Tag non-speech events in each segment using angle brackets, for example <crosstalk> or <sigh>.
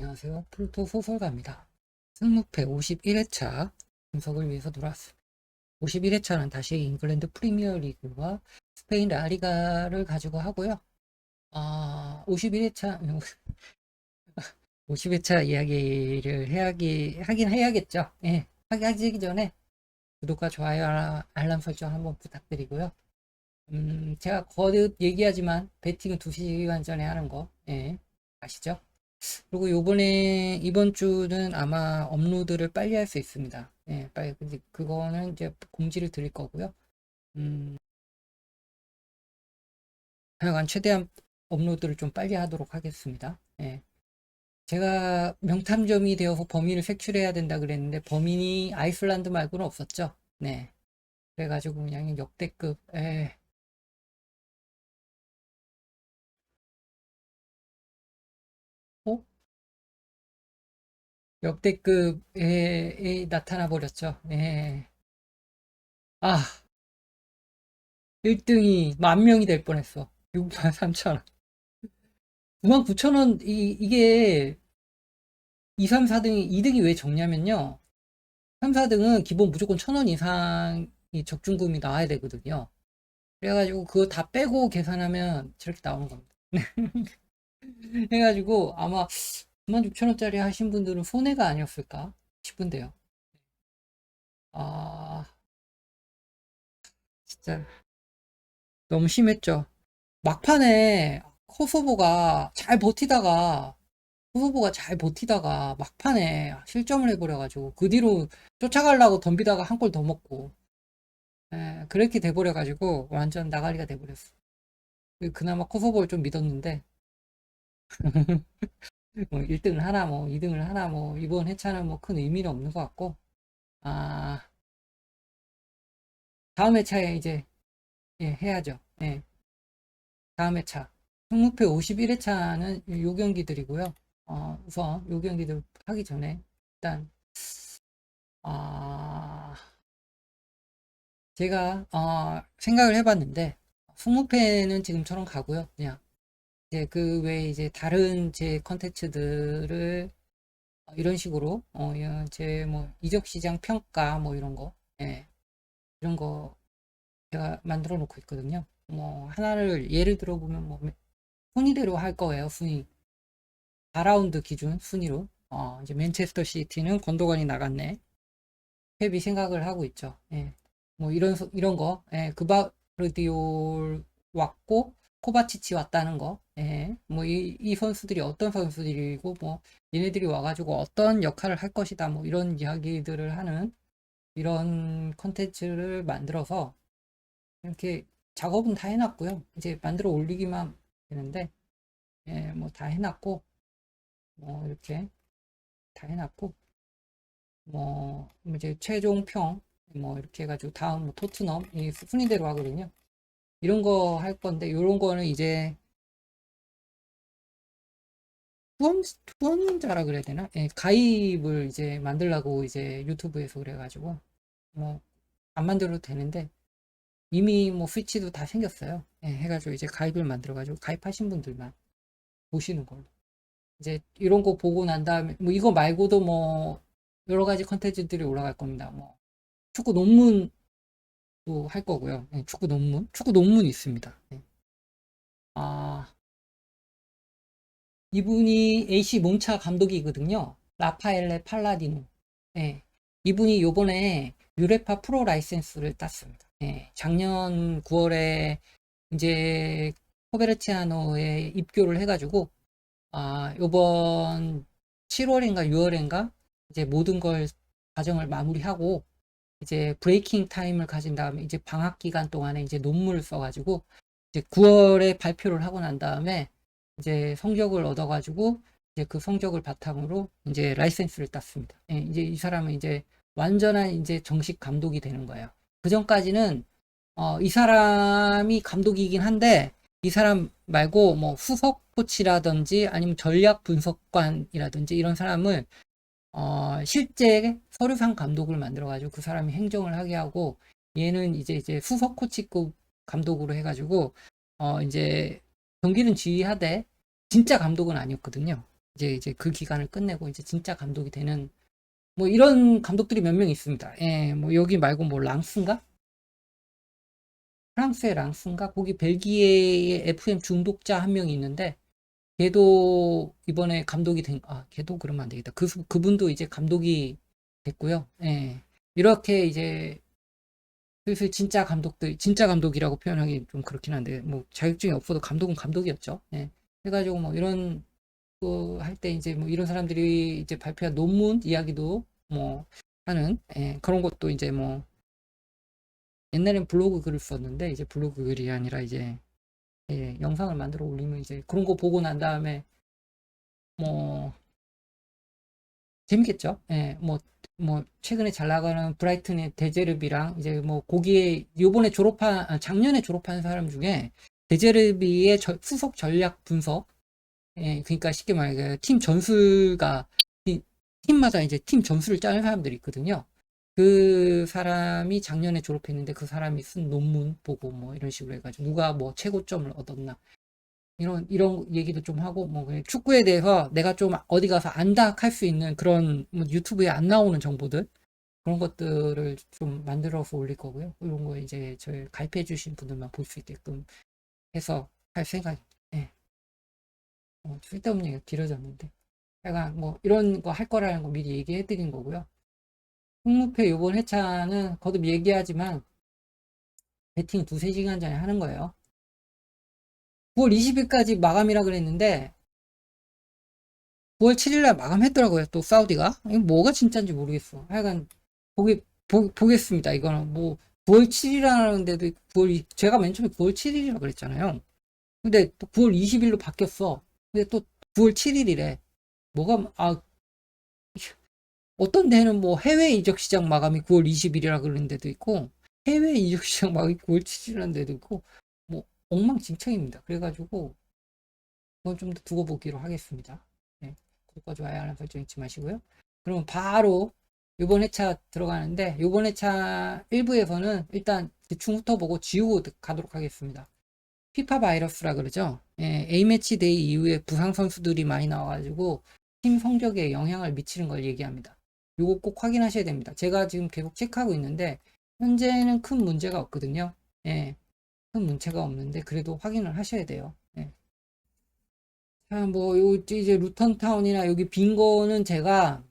안녕하세요. 플루토 소설가입니다. 승무패 51회차 분석을 위해서 돌아왔습니다. 51회차는 다시 잉글랜드 프리미어 리그와 스페인 라리가를 가지고 하고요. 아, 51회차, 50회차 <laughs> 이야기를 해야기, 하긴 해야겠죠. 예, 하기 하기 전에 구독과 좋아요, 알람 설정 한번 부탁드리고요. 음, 제가 거듭 얘기하지만 배팅은 2시간 전에 하는 거, 예, 아시죠? 그리고 요번에 이번 주는 아마 업로드를 빨리 할 수 있습니다. 예, 빨리 근데 그거는 이제 공지를 드릴 거고요. 음, 하여간 최대한 업로드를 좀 빨리 하도록 하겠습니다. 예. 제가 명탐정이 되어서 범인을 색출해야 된다 그랬는데 범인이 아이슬란드 말고는 없었죠. 네. 그래가지고 그냥 역대급 에 역대급에 나타나 버렸죠. 예. 아, 1등이 만 명이 될 뻔했어. 6만 3천 원. 9만 9천 원, 이, 이게 2, 3, 4등이, 2등이 왜 적냐면요. 3, 4등은 기본 무조건 천 원 이상이 적중금이 나와야 되거든요. 그래가지고 그거 다 빼고 계산하면 저렇게 나오는 겁니다. <laughs> 해가지고 아마 96,000원짜리 하신 분들은 손해가 아니었을까 싶은데요. 아, 진짜 너무 심했죠. 막판에 코소보가 잘 버티다가 코소보가 잘 버티다가 막판에 실점을 해버려가지고 그 뒤로 쫓아가려고 덤비다가 한 골 더 먹고 예, 그렇게 돼버려가지고 완전 나가리가 돼버렸어. 그나마 코소보를 좀 믿었는데 <laughs> 뭐 1등을 하나 뭐 2등을 하나 뭐 이번 회차는 뭐 큰 의미는 없는 것 같고 아 다음 회차에 이제 예 해야죠. 예. 다음 회차. 승무패 51회차는 요 경기들이고요. 어 우선 요 경기들 하기 전에 일단 아 제가 어 생각을 해봤는데 승무패는 지금처럼 가고요. 그냥 이제 그 외에 이제 다른 제 컨텐츠들을 어, 이런 식으로 어, 제뭐 이적 시장 평가 뭐 이런 거, 예, 이런 거 제가 만들어 놓고 있거든요. 뭐 하나를 예를 들어 보면 뭐 순위대로 할 거예요. 순위 4라운드 기준 순위로 어, 이제 맨체스터 시티는 건도건이 나갔네. 펩이 생각을 하고 있죠. 예. 뭐 이런 소- 이런 거, 예, 그바르디올 왔고 코바치치 왔다는 거, 예, 뭐 이 이 선수들이 어떤 선수들이고 뭐 얘네들이 와가지고 어떤 역할을 할 것이다, 뭐 이런 이야기들을 하는 이런 컨텐츠를 만들어서 이렇게 작업은 다 해놨고요. 이제 만들어 올리기만 되는데, 예, 뭐 다 해놨고, 뭐 이렇게 다 해놨고, 뭐 이제 최종 평, 뭐 이렇게 해가지고 다음 뭐 토트넘 이 순위대로 하거든요. 이런 거 할 건데 이런 거는 이제 후원 후원자라 그래야 되나? 예, 가입을 이제 만들라고 이제 유튜브에서 그래가지고 뭐 안 만들어도 되는데 이미 뭐 스위치도 다 생겼어요. 예, 해가지고 이제 가입을 만들어가지고 가입하신 분들만 보시는 걸로. 이제 이런 거 보고 난 다음에 뭐 이거 말고도 뭐 여러 가지 컨텐츠들이 올라갈 겁니다. 뭐 축구 논문 또할 거고요. 예, 축구 논문, 축구 논문이 있습니다. 예. 아, 이분이 AC 몬차 감독이거든요. 라파엘레 팔라디노. 예. 이분이 요번에 유레파 프로 라이센스를 땄습니다. 예. 작년 9월에 이제 코베르치아노에 입교를 해가지고 아, 요번 7월인가 6월인가 이제 모든 걸 과정을 마무리하고 이제 브레이킹 타임을 가진 다음에 이제 방학 기간 동안에 이제 논문을 써가지고 이제 9월에 발표를 하고 난 다음에 이제 성적을 얻어가지고 이제 그 성적을 바탕으로 이제 라이센스를 땄습니다. 예, 이제 이 사람은 이제 완전한 이제 정식 감독이 되는 거예요. 그 전까지는 어, 이 사람이 감독이긴 한데 이 사람 말고 뭐 후속 코치라든지 아니면 전략 분석관이라든지 이런 사람을 어, 실제 서류상 감독을 만들어가지고 그 사람이 행정을 하게 하고 얘는 이제 이제 수석 코치급 감독으로 해가지고 어, 이제 경기는 지휘하되 진짜 감독은 아니었거든요. 이제 이제 그 기간을 끝내고 이제 진짜 감독이 되는 뭐 이런 감독들이 몇 명 있습니다. 예, 뭐 여기 말고 뭐 랑스인가? 프랑스의 랑스인가? 거기 벨기에의 FM 중독자 한 명이 있는데 걔도 이번에 감독이 된, 아, 걔도 그러면 안 되겠다. 그, 그분도 이제 감독이 됐고요. 예. 이렇게 이제 슬슬 진짜 감독들, 진짜 감독이라고 표현하기 좀 그렇긴 한데, 뭐 자격증이 없어도 감독은 감독이었죠. 예. 해가지고 뭐 이런 거 할 때 이제 뭐 이런 사람들이 이제 발표한 논문 이야기도 뭐 하는, 예, 그런 것도 이제 뭐 옛날엔 블로그 글을 썼는데, 이제 블로그 글이 아니라 이제 예, 영상을 만들어 올리면 이제 그런 거 보고 난 다음에 뭐 재밌겠죠? 예, 뭐, 뭐 최근에 잘 나가는 브라이튼의 데제르비랑 이제 뭐 거기에 요번에 졸업한 아, 작년에 졸업한 사람 중에 데제르비의 저- 후속 전략 분석 예, 그러니까 쉽게 말해 팀 전술가 이- 팀마다 이제 팀 전술을 짜는 사람들이 있거든요. 그 사람이 작년에 졸업했는데 그 사람이 쓴 논문 보고 뭐 이런 식으로 해가지고 누가 뭐 최고점을 얻었나 이런 이런 얘기도 좀 하고 뭐 그냥 축구에 대해서 내가 좀 어디 가서 안다 할 수 있는 그런 뭐 유튜브에 안 나오는 정보들 그런 것들을 좀 만들어서 올릴 거고요. 이런 거 이제 저희 가입해 주신 분들만 볼 수 있게끔 해서 할 생각. 예. 어, 쓸데없는 얘기가 길어졌는데. 약간 뭐 이런 거 할 거라는 거 미리 얘기해 드린 거고요. 홍무표 요번 회차는 거듭 얘기하지만 배팅 두세 시간 전에 하는 거예요. 9월 20일까지 마감이라 그랬는데 9월 7일날 마감했더라고요. 또 사우디가. 이거 뭐가 진짜인지 모르겠어. 하여간 보기 보, 보겠습니다. 이거는 뭐 9월 7일이라는데도 9월 이- 제가 맨 처음에 9월 7일이라 그랬잖아요. 근데 또 9월 20일로 바뀌었어. 근데 또 9월 7일이래. 뭐가 아 어떤 데는 뭐 해외 이적 시장 마감이 9월 20일이라 그러는 데도 있고 해외 이적 시장 마감이 9월 7일이라는 데도 있고 뭐 엉망진창입니다. 그래가지고 그건 좀 더 두고 보기로 하겠습니다. 네, 구독과 좋아요 알람 설정 잊지 마시고요. 그러면 바로 이번 회차 들어가는데 이번 회차 1부에서는 일단 대충 훑어보고 지우고 가도록 하겠습니다. 피파 바이러스라 그러죠. 예, A매치 데이 이후에 부상 선수들이 많이 나와가지고 팀 성적에 영향을 미치는 걸 얘기합니다. 요거 꼭 확인하셔야 됩니다. 제가 지금 계속 체크하고 있는데 현재는 큰 문제가 없거든요. 예, 큰 문제가 없는데 그래도 확인을 하셔야 돼요. 예. 자, 뭐 요 이제 루턴 타운이나 여기 빈 거는 제가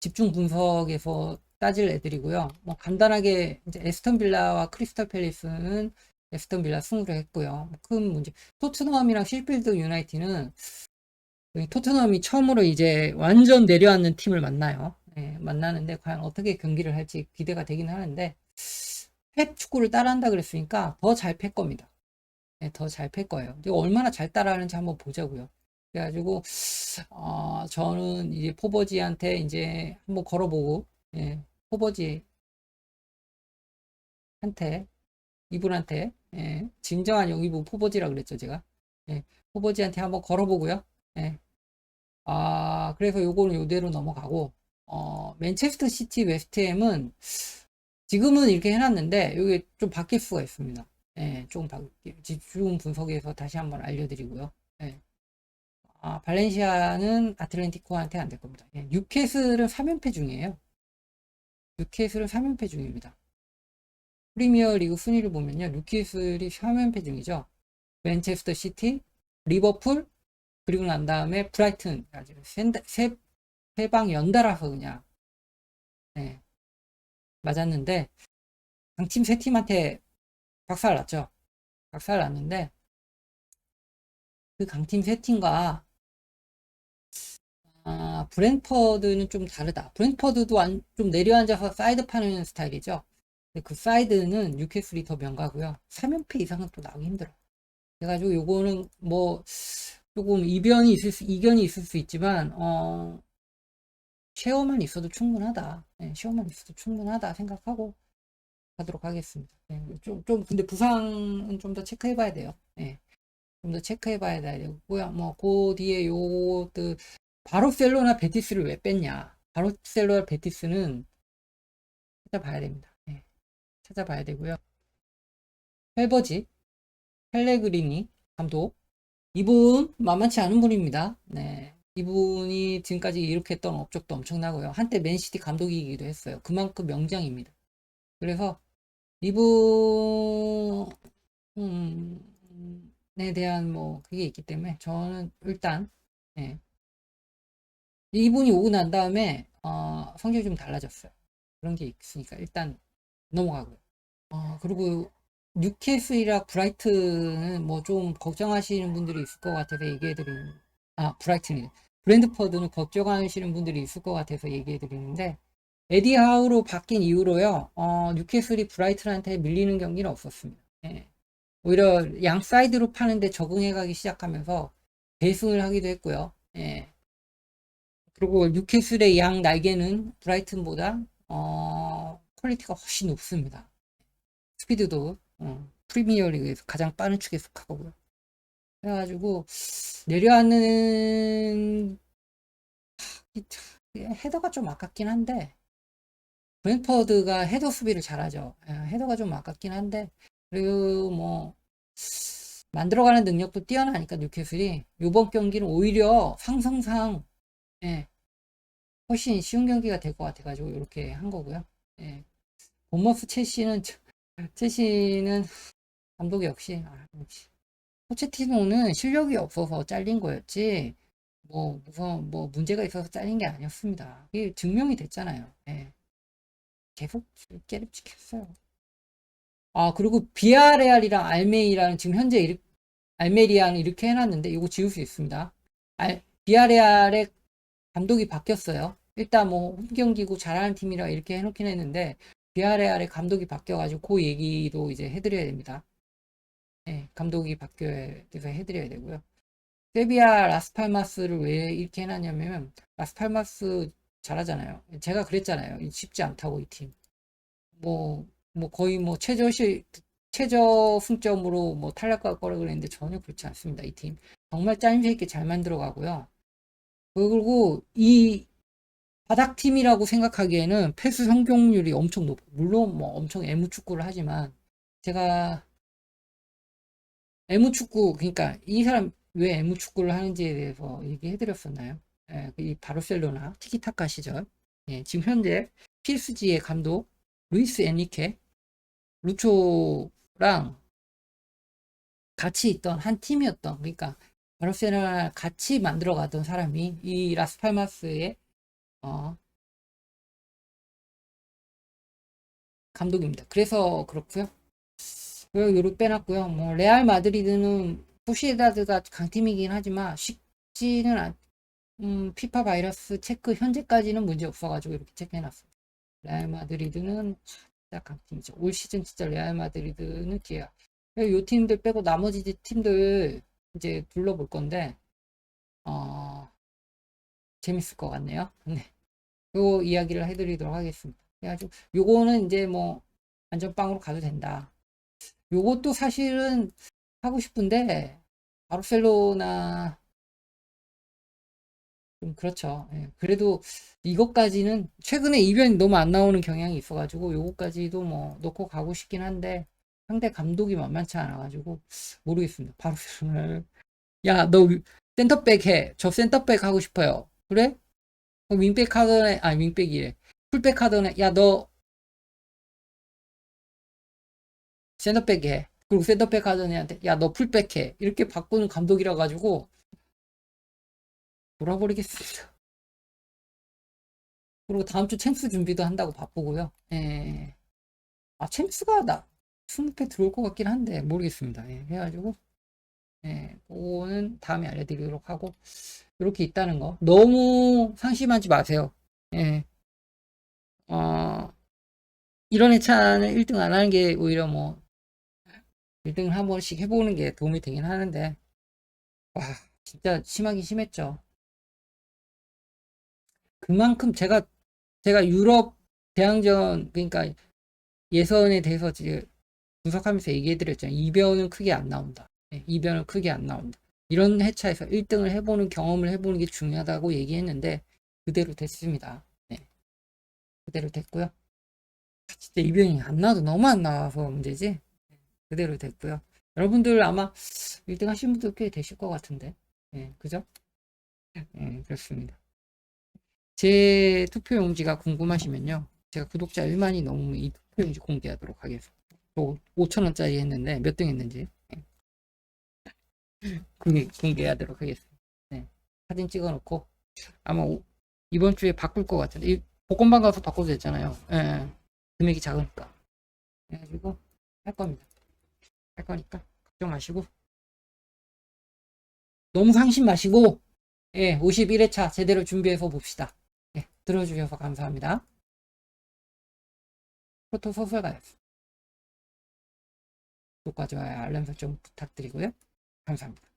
집중 분석에서 따질 애들이고요. 뭐 간단하게 이제 에스턴 빌라와 크리스탈 팰리스는 에스턴 빌라 승으로 했고요. 뭐큰 문제. 토트넘이랑 실필드 유나이티는 토트넘이 처음으로 이제 완전 내려앉는 팀을 만나요. 예, 만나는데 과연 어떻게 경기를 할지 기대가 되긴 하는데 펩 축구를 따라한다 그랬으니까 더 잘 팰 겁니다. 예, 더잘 팰 거예요. 얼마나 잘 따라하는지 한번 보자고요. 그래가지고 어, 저는 이제 포버지한테 이제 한번 걸어보고 예, 포버지 한테 이분한테 예, 진정한 영이분 포버지라 그랬죠 제가 예, 포버지한테 한번 걸어보고요. 예. 아 그래서 요거는 요대로 넘어가고 어, 맨체스터 시티 웨스트햄은 지금은 이렇게 해놨는데 이게 좀 바뀔 수가 있습니다. 예, 좀 바, 집중 분석에서 다시 한번 알려드리고요. 예. 아, 발렌시아는 아틀레티코한테 안 될 겁니다. 예, 뉴캐슬은 3연패 중이에요. 뉴캐슬은 3연패 중입니다. 프리미어 리그 순위를 보면요. 뉴캐슬이 3연패 중이죠. 맨체스터 시티, 리버풀, 그리고 난 다음에 브라이튼. 세, 세 방 연달아서 그냥, 예, 맞았는데, 강팀 세 팀한테 박살 났죠. 박살 났는데, 그 강팀 세 팀과 아, 브랜퍼드는 좀 다르다. 브랜퍼드도 안, 좀 내려앉아서 사이드 파는 스타일이죠. 근데 그 사이드는 뉴캐슬이 더 명가고요. 3연패 이상은 또 나오기 힘들어. 그래가지고 요거는 뭐 조금 이변이 있을 수, 이견이 있을 수 있지만 어 쉐어만 있어도 충분하다. 네, 쉐어만 있어도 충분하다 생각하고 하도록 하겠습니다. 네, 좀, 좀 근데 부상은 좀 더 체크해봐야 돼요. 네, 좀 더 체크해봐야 되고요. 뭐그 뒤에 요것들 바르셀로나 베티스를 왜 뺐냐? 바르셀로나 베티스는 찾아봐야 됩니다. 네, 찾아봐야 되고요. 펠버지, 펠레그리니 감독 이분 만만치 않은 분입니다. 네. 이분이 지금까지 이렇게 했던 업적도 엄청나고요. 한때 맨시티 감독이기도 했어요. 그만큼 명장입니다. 그래서 이분 음, 에 대한 뭐 그게 있기 때문에 저는 일단 예. 이분이 오고 난 다음에 어, 성적이 좀 달라졌어요. 그런 게 있으니까 일단 넘어가고요. 어, 그리고 뉴캐슬이랑 브라이트는 뭐 좀 걱정하시는 분들이 있을 것 같아서 얘기해 드리는 아 브라이튼이 브랜드퍼드는 걱정하시는 분들이 있을 것 같아서 얘기해 드리는데 에디 하우로 바뀐 이후로요 어, 뉴캐슬이 브라이튼한테 밀리는 경기는 없었습니다. 예. 오히려 양 사이드로 파는데 적응해가기 시작하면서 배승을 하기도 했고요. 예. 그리고 뉴캐슬의 양 날개는 브라이튼보다 어, 퀄리티가 훨씬 높습니다. 스피드도 어, 프리미어 리그에서 가장 빠른 축에 속하고요. 그래가지고 내려앉는 헤더가 좀 아깝긴 한데 브랜퍼드가 헤더 수비를 잘하죠. 예, 헤더가 좀 아깝긴 한데 그리고 뭐 만들어가는 능력도 뛰어나니까 뉴캐슬이 이번 경기는 오히려 상성상 예, 훨씬 쉬운 경기가 될 것 같아가지고 이렇게 한 거고요. 예. 본머스 첼시는 첼시는 감독 역시 아, 역시 포체티노는 실력이 없어서 잘린 거였지 뭐 무슨 뭐 문제가 있어서 잘린 게 아니었습니다. 이게 증명이 됐잖아요. 예. 계속 깨름직했어요. 아 그리고 비아레알이랑 알메이랑 지금 현재 이렇게, 알메리아는 이렇게 해놨는데 이거 지울 수 있습니다. 알, 비아레알의 감독이 바뀌었어요. 일단 뭐 홈경기고 잘하는 팀이라 이렇게 해놓긴 했는데 비아레알의 감독이 바뀌어가지고 그 얘기도 이제 해드려야 됩니다. 네, 감독이 바뀌어야 해드려야 되고요. 세비야 라스팔마스를 왜 이렇게 해놨냐면 라스팔마스 잘하잖아요. 제가 그랬잖아요. 쉽지 않다고 이 팀. 뭐, 뭐 거의 뭐 최저시 최저 승점으로 뭐 탈락할 거라 그랬는데 전혀 그렇지 않습니다. 이 팀. 정말 짜임새 있게 잘 만들어 가고요. 그리고 이 바닥팀이라고 생각하기에는 패스 성공률이 엄청 높고 물론 뭐 엄청 애무축구를 하지만 제가 애무축구 그러니까 이 사람 왜 애무축구를 하는지에 대해서 얘기해 드렸었나요? 예, 이 바르셀로나 티키타카 시절 예, 지금 현재 PSG의 감독 루이스 엔리케 루초랑 같이 있던 한 팀이었던 그러니까 바르셀로나 같이 만들어 가던 사람이 이 라스팔마스의 어, 감독입니다. 그래서 그렇고요. 요렇게 빼놨고요. 뭐 레알 마드리드는 소시에다드가 강팀이긴 하지만 쉽지는 않. 음, 피파 바이러스 체크 현재까지는 문제 없어가지고 이렇게 체크해놨습니다. 레알 마드리드는 진짜 강팀이죠. 올 시즌 진짜 레알 마드리드는 뒤야. 요 팀들 빼고 나머지 팀들 이제 둘러볼 건데 어, 재밌을 것 같네요. 네. 요 이야기를 해드리도록 하겠습니다. 그래가지고 요거는 이제 뭐 안전빵으로 가도 된다. 요것도 사실은 하고 싶은데 바르셀로나 좀 그렇죠. 예. 그래도 이것까지는 최근에 이변이 너무 안 나오는 경향이 있어가지고 요것까지도 뭐 놓고 가고 싶긴 한데 상대 감독이 만만치 않아가지고 모르겠습니다. 바르셀로나를 야너 센터백 해. 저 센터백 하고 싶어요. 그래? 어, 윙백 하더네, 아, 윙백이래. 풀백 하더네, 야, 너, 센터백 해. 그리고 센터백 하던 애한테, 야, 너 풀백 해. 이렇게 바꾸는 감독이라 가지고, 돌아버리겠습니다. 그리고 다음 주 챔스 준비도 한다고 바쁘고요. 예. 아, 챔스가 나, 20패 들어올 것 같긴 한데, 모르겠습니다. 예. 해가지고, 예, 그거는 다음에 알려드리도록 하고, 이렇게 있다는 거. 너무 상심하지 마세요. 예. 어, 이런 회차는 1등 안 하는 게 오히려 뭐, 1등을 한 번씩 해보는 게 도움이 되긴 하는데, 와, 진짜 심하긴 심했죠. 그만큼 제가, 제가 유럽 대항전, 그러니까 예선에 대해서 지금 분석하면서 얘기해 드렸잖아요. 이변은 크게 안 나온다. 예, 이변은 크게 안 나온다. 이런 회차에서 1등을 해보는 경험을 해보는 게 중요하다고 얘기했는데 그대로 됐습니다. 네. 그대로 됐고요. 진짜 이변이 안 나도 너무 안 나와서 문제지. 그대로 됐고요. 여러분들 아마 1등 하신 분들 꽤 되실 것 같은데. 예, 그죠? 예, 그렇습니다. 제 투표 용지가 궁금하시면요. 제가 구독자 1만이 넘으면 이 투표 용지 공개하도록 하겠습니다. 5천원짜리 했는데 몇 등 했는지. 예. 공개, 공개하도록 하겠습니다. 네. 사진 찍어 놓고 아마 오- 이번 주에 바꿀 것 같은데 이 복권방 가서 바꿔도 됐잖아요. 예, 예. 금액이 작으니까. 그래가지고 할 겁니다. 할 거니까 걱정 마시고 너무 상심 마시고 예, 51회차 제대로 준비해서 봅시다. 예, 들어주셔서 감사합니다. 포토 소설가였습니다. 구독과 좋아요, 알람 설정 부탁드리고요. 감사합니다.